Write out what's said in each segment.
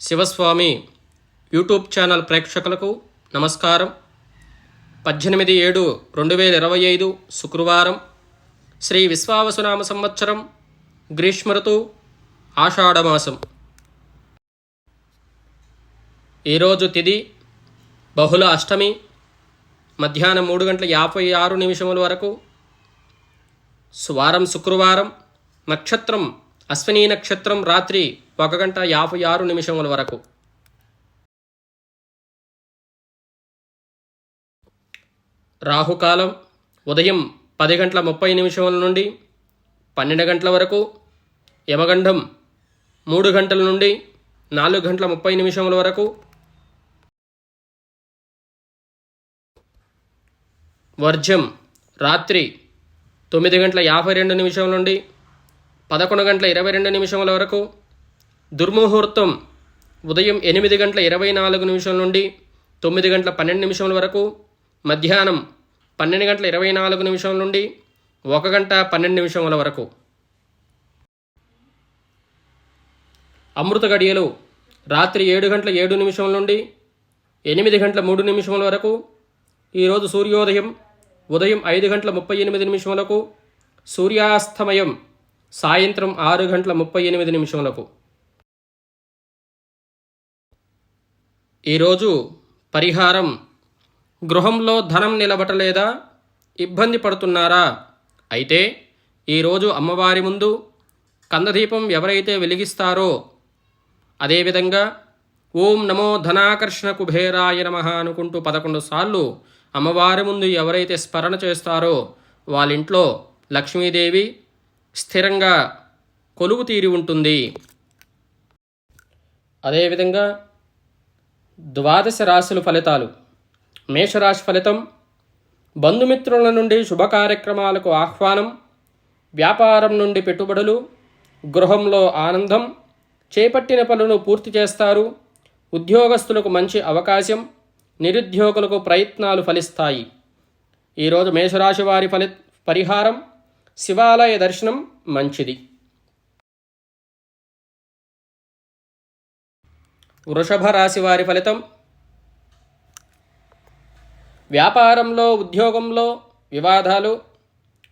Shivaswami YouTube channel ప్రేక్షకులకు నమస్కారం. పద్దెనిమిది ఏడు రెండు వేల ఇరవై ఐదు శుక్రవారం శ్రీ విశ్వావసునామ సంవత్సరం గ్రీష్మ ఋతువు ఆషాఢమాసం ఈరోజు తిది బహుళ అష్టమి మధ్యాహ్నం మూడు గంటల యాభై ఆరు నిమిషముల వరకు. స్వారం శుక్రవారం నక్షత్రం అశ్విని నక్షత్రం రాత్రి ఒక గంట యాభై ఆరు నిమిషముల వరకు. రాహుకాలం ఉదయం పది గంటల ముప్పై నిమిషముల నుండి పన్నెండు గంటల వరకు. యమగండం మూడు గంటల నుండి నాలుగు గంటల ముప్పై నిమిషముల వరకు. వర్జం రాత్రి తొమ్మిది గంటల యాభై రెండు నిమిషం నుండి పదకొండు గంటల ఇరవై రెండు నిమిషముల వరకు దుర్ముహూర్తం ఉదయం ఎనిమిది గంటల ఇరవై నాలుగు నిమిషం నుండి తొమ్మిది గంటల పన్నెండు నిమిషముల వరకు మధ్యాహ్నం పన్నెండు గంటల ఇరవై నాలుగు నిమిషం నుండి ఒక గంట పన్నెండు నిమిషముల వరకు. అమృత గడియలు రాత్రి ఏడు గంటల ఏడు నిమిషం నుండి ఎనిమిది గంటల మూడు నిమిషముల వరకు ఈరోజు సూర్యోదయం ఉదయం ఐదు గంటల ముప్పై ఎనిమిది నిమిషములకు సూర్యాస్తమయం సాయంత్రం ఆరు గంటల ముప్పై ఎనిమిది నిమిషములకు. ఈరోజు పరిహారం గృహంలో ధనం నిలబటలేదా ఇబ్బంది పడుతున్నారా? అయితే ఈరోజు అమ్మవారి ముందు కందదీపం ఎవరైతే వెలిగిస్తారో అదేవిధంగా ఓం నమో ధనాకర్షణ కుబేరాయ నమ అనుకుంటూ పదకొండు సార్లు అమ్మవారి ముందు ఎవరైతే స్మరణ చేస్తారో వాళ్ళ ఇంట్లో లక్ష్మీదేవి స్థిరంగా కొలువు తీరి ఉంటుంది. అదేవిధంగా ద్వాదశ రాశుల ఫలితాలు. మేషరాశి ఫలితం బంధుమిత్రుల నుండి శుభ కార్యక్రమాలకు ఆహ్వానం వ్యాపారం నుండి పెట్టుబడులు గృహంలో ఆనందం చేపట్టిన పనులను పూర్తి చేస్తారు ఉద్యోగస్తులకు మంచి అవకాశం నిరుద్యోగులకు ప్రయత్నాలు ఫలిస్తాయి. ఈరోజు మేషరాశి వారి ఫలి పరిహారం శివాలయ దర్శనం మంచిది. వృషభ రాశి వారి ఫలితం? వ్యాపారంలో ఉద్యోగంలో వివాదాలు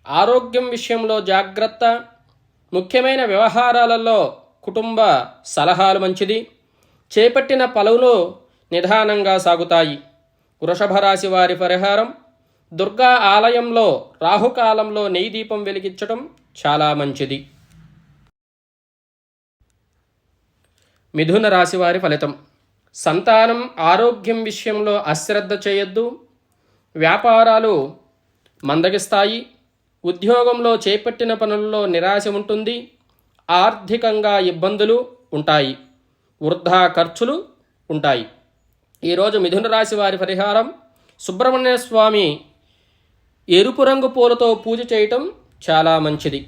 ఆరోగ్యం విషయంలో జాగ్రత్త ముఖ్యమైన వ్యవహారాలలో కుటుంబ సలహాలు మంచిది చేపట్టిన పలువులు నిదానంగా సాగుతాయి. వృషభ రాశి వారి పరిహారం దుర్గా ఆలయంలో రాహుకాలంలో నెయ్యి దీపం వెలిగించడం చాలా మంచిది. మిథున రాశి వారి ఫలితం. సంతానం ఆరోగ్యం విషయంలో అశ్రద్ధ చేయొద్దు. వ్యాపారాలు మందగిస్తాయి. ఉద్యోగంలో చేపట్టిన పనుల్లో నిరాశ ఉంటుంది. ఆర్థికంగా ఇబ్బందులు ఉంటాయి. వృద్ధా ఖర్చులు ఉంటాయి. ఈరోజు మిథున రాశి వారి పరిహారం. సుబ్రహ్మణ్య స్వామి ఎరుపు రంగు పూలతో పూజ చేయటం చాలా మంచిది.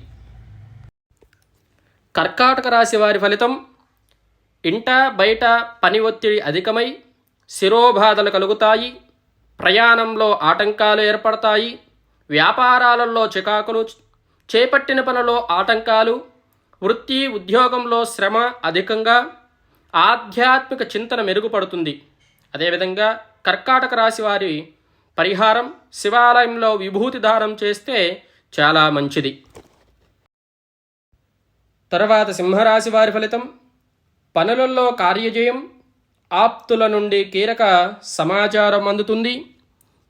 కర్కాటక రాశి వారి ఫలితం ఇంట బయట పని ఒత్తిడి అధికమై శిరోబాధలు కలుగుతాయి. ప్రయాణంలో ఆటంకాలు ఏర్పడతాయి. వ్యాపారాలలో చికాకులు చేపట్టిన పనిలో ఆటంకాలు వృత్తి ఉద్యోగంలో శ్రమ అధికంగా ఆధ్యాత్మిక చింతన మెరుగుపడుతుంది. అదేవిధంగా కర్కాటక రాశి వారి పరిహారం శివాలయంలో విభూతి దానం చేస్తే చాలా మంచిది. తర్వాత సింహరాశి వారి ఫలితం పనులలో కార్యజయం ఆప్తుల నుండి కీలక సమాచారం అందుతుంది.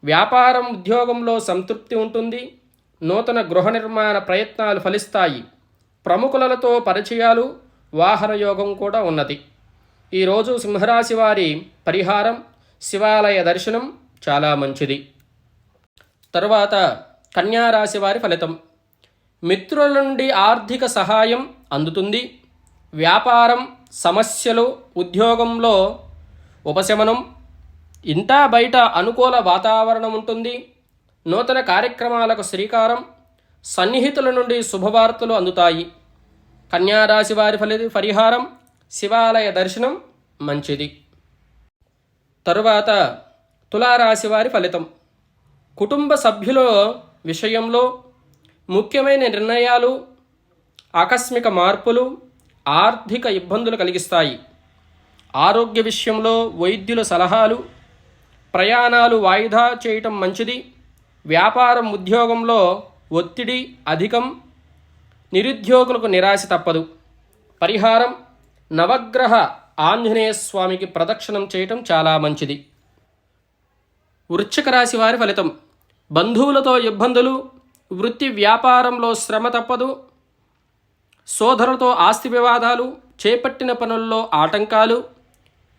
వ్యాపారం ఉద్యోగంలో సంతృప్తి ఉంటుంది. నూతన గృహ నిర్మాణ ప్రయత్నాలు ఫలిస్తాయి. ప్రముఖులతో పరిచయాలు వాహన యోగం కూడా ఉన్నది. ఈరోజు సింహరాశి వారి పరిహారం శివాలయ దర్శనం చాలా మంచిది. తరువాత కన్యారాశి వారి ఫలితం. మిత్రుల నుండి ఆర్థిక సహాయం అందుతుంది. వ్యాపారం సమస్యలు ఉద్యోగంలో ఉపశమనం. ఇంటా బయట అనుకూల వాతావరణం ఉంటుంది. నూతన కార్యక్రమాలకు శ్రీకారం. సన్నిహితుల నుండి శుభవార్తలు అందుతాయి. కన్యారాశి వారి ఫలి పరిహారం. శివాలయ దర్శనం మంచిది. తరువాత తులారాశి వారి ఫలితం. కుటుంబ సభ్యులు విషయంలో ముఖ్యమైన నిర్ణయాలు ఆకస్మిక మార్పులు ఆర్థిక ఇబ్బందులు కలిగిస్తాయి. ఆరోగ్య విషయంలో వైద్యుల సలహాలు ప్రయాణాలు వాయిదా చేయటం మంచిది. వ్యాపారం ఉద్యోగంలో ఒత్తిడి అధికం. నిరుద్యోగులకు నిరాశ తప్పదు. పరిహారం నవగ్రహ ఆంజనేయ స్వామికి ప్రదక్షిణం చేయటం చాలా మంచిది. వృశ్చిక రాశి వారి ఫలితం. బంధువులతో ఇబ్బందులు వృత్తి వ్యాపారంలో శ్రమ తప్పదు సోదరులతో ఆస్తి వివాదాలు చేపట్టిన పనుల్లో ఆటంకాలు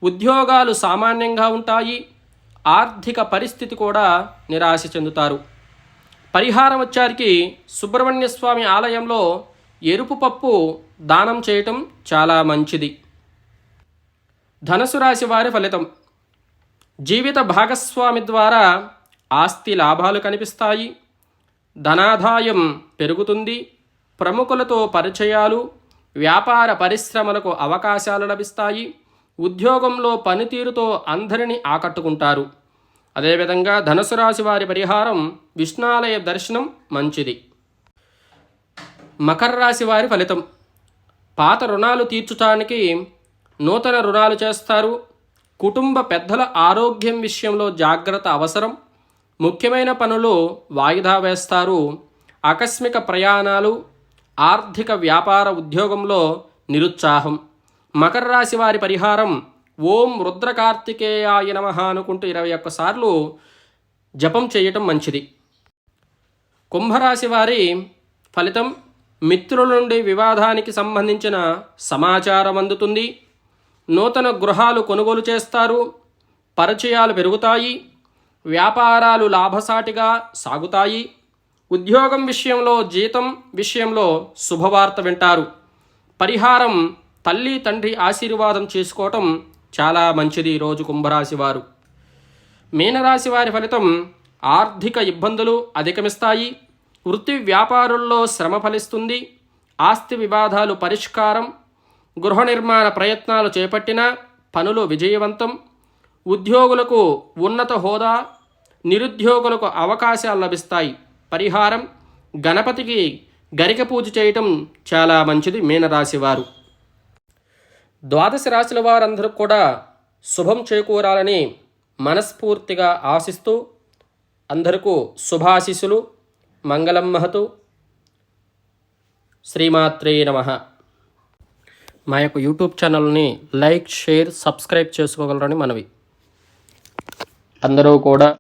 ఉద్యోగాలు సామాన్యంగా ఉంటాయి ఆర్థిక పరిస్థితి కూడా నిరాశ చెందుతారు. పరిహారం వచ్చారికి సుబ్రహ్మణ్య స్వామి ఆలయంలో ఎరుపు పప్పు దానం చేయటం చాలా మంచిది. ధనసు రాశి వారి ఫలితం. జీవిత భాగస్వామి ద్వారా ఆస్తి లాభాలు కనిపిస్తాయి. ధనాదాయం పెరుగుతుంది. ప్రముఖులతో పరిచయాలు వ్యాపార పరిశ్రమలకు అవకాశాలు లభిస్తాయి. ఉద్యోగంలో పనితీరుతో అందరినీ ఆకట్టుకుంటారు. అదేవిధంగా ధనుసు రాశి వారి పరిహారం విష్ణాలయ దర్శనం మంచిది. మకర రాశి వారి ఫలితం. పాత రుణాలు తీర్చడానికి నూతన రుణాలు చేస్తారు. కుటుంబ పెద్దల ఆరోగ్యం విషయంలో జాగ్రత్త అవసరం. ముఖ్యమైన పనులు వాయిదా వేస్తారు. ఆకస్మిక ప్రయాణాలు ఆర్థిక వ్యాపార ఉద్యోగంలో నిరుత్సాహం. మకర రాశి వారి పరిహారం ఓం రుద్రకార్తికేయాయ నమ అనుకుంటూ ఇరవై ఒక్కసార్లు జపం చేయటం మంచిది. కుంభరాశి వారి ఫలితం మిత్రుల నుండి వివాదానికి సంబంధించిన సమాచారం అందుతుంది. నూతన గృహాలు కొనుగోలు చేస్తారు. పరిచయాలు పెరుగుతాయి. వ్యాపారాలు లాభసాటిగా సాగుతాయి. ఉద్యోగం విషయంలో జీతం విషయంలో శుభవార్త వింటారు. పరిహారం తల్లి తండ్రి ఆశీర్వాదం చేసుకోవటం చాలా మంచిది ఈరోజు కుంభరాశి వారు. మీనరాశి వారి ఫలితం ఆర్థిక ఇబ్బందులు అధిగమిస్తాయి వృత్తి వ్యాపారుల్లో శ్రమ ఫలిస్తుంది. ఆస్తి వివాదాలు పరిష్కారం. గృహ నిర్మాణ ప్రయత్నాలు చేపట్టిన పనులు విజయవంతం. ఉద్యోగులకు ఉన్నత హోదా నిరుద్యోగులకు అవకాశాలు లభిస్తాయి. పరిహారం గణపతికి గరిక పూజ చేయటం చాలా మంచిది మీనరాశివారు ద్వాదశ రాశుల వారందరూ కూడా శుభం చేకూరాలని మనస్ఫూర్తిగా ఆశిస్తూ అందరికీ శుభాశిస్సులు. మంగళం మహతు. శ్రీమాత్రే నమ. మా యొక్క యూట్యూబ్ ఛానల్ని లైక్ షేర్ సబ్స్క్రైబ్ చేసుకోగలరని మనవి. అందరూ కూడా